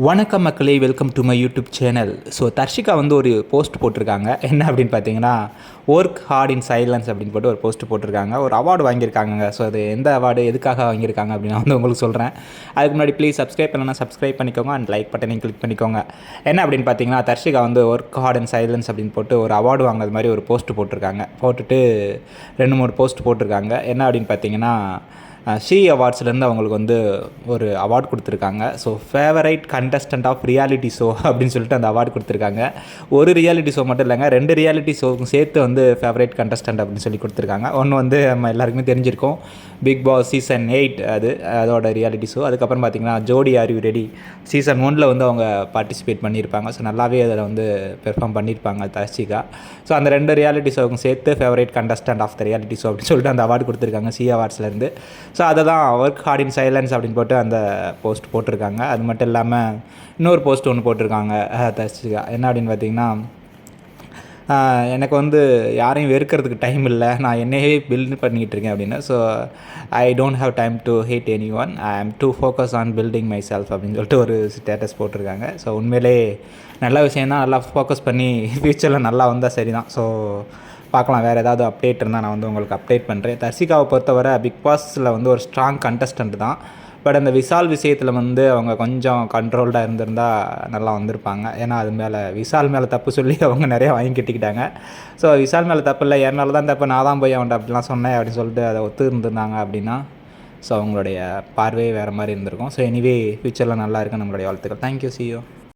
வணக்கம் மக்களே welcome to my YouTube channel so Darshika வந்து ஒரு போஸ்ட் போட்டிருக்காங்க. என்ன அப்படின்னு பார்த்தீங்கன்னா ஒர்க் ஹார்ட் இன் சைலன்ஸ் அப்படின்னு போட்டு ஒரு போஸ்ட் போட்டிருக்காங்க. ஒரு அவார்டு வாங்கியிருக்காங்க ஸோ அது எந்த அவார்டு எதுக்காக வாங்கியிருக்காங்க அப்படின்னு நான் வந்து உங்களுக்கு சொல்கிறேன் அதுக்கு முன்னாடி ப்ளீஸ் சப்ஸ்கிரைப் பண்ணலன்னா சப்ஸ்கிரைப் பண்ணிக்கோங்க. அண்ட் லைக் பட்டனையும் கிளிக் பண்ணிக்கோங்க. என்ன அப்படின்னு பார்த்தீங்கன்னா தர்ஷிகா வந்து ஒர்க் ஹார்ட் இன் சைலன்ஸ் அப்படின்னு போட்டு ஒரு அவார்டு வாங்கினது மாதிரி ஒரு போஸ்ட் போட்டிருக்காங்க. போட்டுட்டு ரெண்டு மூணு போஸ்ட் போட்டிருக்காங்க. என்ன அப்படின்னு பார்த்தீங்கன்னா ஸ்ரீ அவார்ட்ஸ்லேருந்து அவங்களுக்கு வந்து ஒரு அவார்ட் கொடுத்துருக்காங்க. So favourite contestant of reality show அப்படின்னு சொல்லிட்டு அந்த அவார்டு கொடுத்துருக்காங்க. ஒரு ரியாலிட்டி ஷோ மட்டும் இல்லைங்க ரெண்டு ரியாலிட்டி ஷோக்கும் சேர்த்து வந்து ஃபேவரைட் கண்டஸ்டன்ட் அப்படின்னு சொல்லி கொடுத்துருக்காங்க. ஒன்று வந்து நம்ம எல்லாருக்குமே தெரிஞ்சிருக்கோம். பிக் பாஸ் சீசன் எயிட் அது அதோட ரியாலிட்டி ஷோ அதுக்கப்புறம் பார்த்தீங்கன்னா ஜோடி ஆர் யூ ரெடி சீசன் ஒனில் வந்து அவங்க பார்ட்டிசிபேட் பண்ணியிருப்பாங்க. ஸோ நல்லாவே அதில் வந்து பெர்ஃபார்ம் பண்ணியிருப்பாங்க தர்ஷிகா. ஸோ அந்த ரெண்டு ரியாலிட்டி ஷோக்கும் சேர்த்து favourite contestant of the reality show அப்படின்னு சொல்லிட்டு அந்த அவார்டு கொடுத்துருக்காங்க சி அவார்ட்ஸ்லேருந்து ஸோ அதை தான் ஒர்க் ஹார்ட் இன் சைலன்ஸ் அப்படின்னு போட்டு அந்த போஸ்ட் போட்டிருக்காங்க. அது மட்டும் இல்லாமல் இன்னொரு போஸ்ட் ஒன்று போட்டிருக்காங்க. அஹ், என்ன அப்படின்னு பார்த்தீங்கன்னா எனக்கு வந்து யாரையும் வெறுக்கிறதுக்கு டைம் இல்லை. நான் என்னையே பில்ட் பண்ணிக்கிட்டு இருக்கேன் அப்படின்னு. So I don't have time to hate anyone I am to focus on building myself அப்படின்னு சொல்லிட்டு ஒரு ஸ்டேட்டஸ் போட்டிருக்காங்க. ஸோ உண்மையிலே நல்ல விஷயம் தான் நல்லா ஃபோக்கஸ் பண்ணி ஃப்யூச்சரில் நல்லா வந்தால் சரி தான் ஸோ பார்க்கலாம். வேறு ஏதாவது அப்டேட் இருந்தால் நான் வந்து உங்களுக்கு அப்டேட் பண்ணுறேன் தர்சிகாவை பொறுத்தவரை பிக் பாஸில் வந்து ஒரு ஸ்ட்ராங் கண்டஸ்டன்ட் தான். பட் அந்த விசால் விஷயத்தில் வந்து அவங்க கொஞ்சம் கண்ட்ரோல்டாக இருந்திருந்தால் நல்லா வந்திருப்பாங்க. ஏன்னா அது மேலே விசால் மேலே தப்பு சொல்லி அவங்க நிறைய வாங்கி கட்டிக்கிட்டாங்க. ஸோ விசால் மேலே தப்பு இல்லை என் மேலே தான் தப்பு நான் தான் போய் அவன்கிட்ட அப்படிலாம் சொன்னேன் அப்படின்னு சொல்லிட்டு அதை ஒத்து இருந்திருந்தாங்க அப்படின்னா ஸோ அவங்களுடைய பார்வையே வேறு மாதிரி இருந்திருக்கும். ஸோ எனிவே ஃப்யூச்சரில் நல்லா இருக்குது நம்மளுடைய வாழ்த்துக்கள். தேங்க்யூ சியோ